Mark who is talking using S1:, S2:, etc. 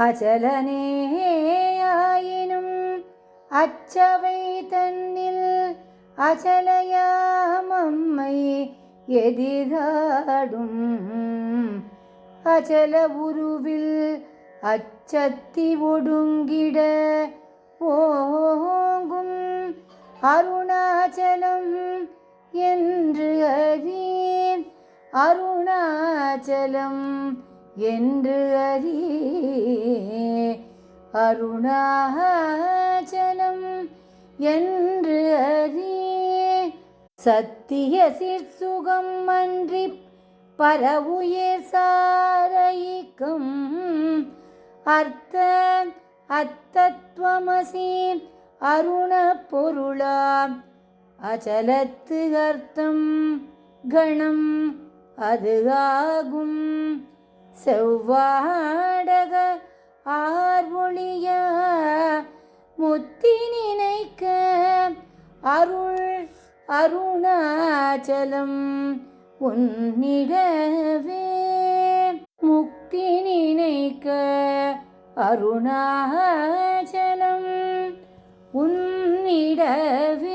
S1: அச்சலனேயாயினும் அச்சவை தன்னில் அச்சலையாமம்மை எதிராடும் அச்சல உருவில் அச்சத்தி ஒடுங்கிட ஓங்கும் அருணாச்சலம் என்று அறியேன் அருணாச்சலம் என்று அறியே. அருணாச்சலம் என்று அறியே. சத்திய சிற்சுகம் அன்றி பரவுயிர் சாரயிக்கும். அர்த்த அத்தத்துவமசி அருண பொருளாம். அச்சலத்து அர்த்தம் கணம் அது ஆகும். செவ்வாடக ஆர்வொழிய முத்தி நினைக்க அருள் அருணாச்சலம் உன்னிடவே. முக்தி நினைக்க அருணாச்சலம் உன்னிடவே.